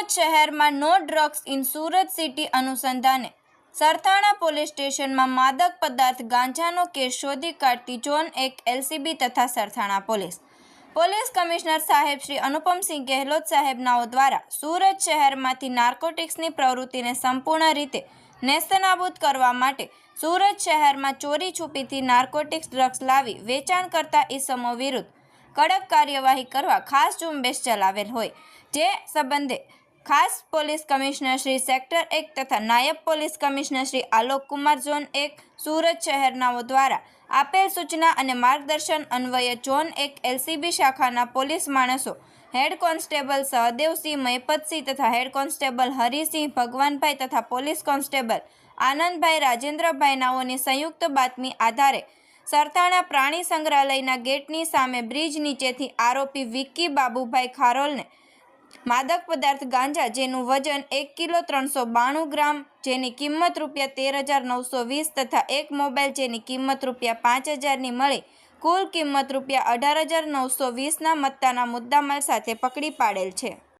સુરત શહેરમાં no drugs in Surat city અનુસંધાને. Sarthana police સ્ટેશનમાં માદક પદાર્થ ગાંજાનો કેસ શોધી કાઢતી ઝોન એક એલસીબી તથા સરથાણા પોલીસ. પોલીસ કમિશનર સાહેબ શ્રી અનુપમસિંહ ગેહલોત સાહેબનાઓ દ્વારા સુરત શહેરમાંથી નાર્કોટિક્સની પ્રવૃત્તિને સંપૂર્ણ રીતે નેસ્તનાબૂદ કરવા માટે સુરત શહેરમાં ચોરી છુપીથી નાર્કોટિક્સ ડ્રગ્સ લાવી વેચાણ કરતા ઇસમો વિરુદ્ધ કડક કાર્યવાહી કરવા ખાસ ઝુંબેશ ચલાવેલ હોય. જે સંબંધે ખાસ પોલીસ કમિશનર શ્રી સેક્ટર એક તથા નાયબ police commissioner Shri Alok Kumar zone એક, સુરત શહેરનાઓ દ્વારા આપેલ સૂચના અને માર્ગદર્શન અન્વયે ઝોન એક એલસીબી શાખાના પોલીસ માણસો, હેડ કોન્સ્ટેબલ સહદેવસિંહ મૈપતસિંહ તથા હેડ કોન્સ્ટેબલ હરિસિંહ ભગવાનભાઈ તથા પોલીસ કોન્સ્ટેબલ આનંદભાઈ રાજેન્દ્રભાઈ નાઓની સંયુક્ત બાતમી આધારે સરથાણા પ્રાણી સંગ્રહાલયના ગેટની સામે બ્રિજ નીચેથી આરોપી વિક્કી બાબુભાઈ ખારોલને માદક પદાર્થ ગાંજા જેનું વજન એક કિલો ત્રણસો બાણું ગ્રામ, જેની કિંમત રૂપિયા તેર હજાર નવસો વીસ તથા એક મોબાઈલ જેની કિંમત રૂપિયા પાંચ હજારની મળી, કુલ કિંમત રૂપિયા અઢાર હજાર નવસો વીસના મત્તાના મુદ્દામાલ સાથે પકડી પાડેલ છે.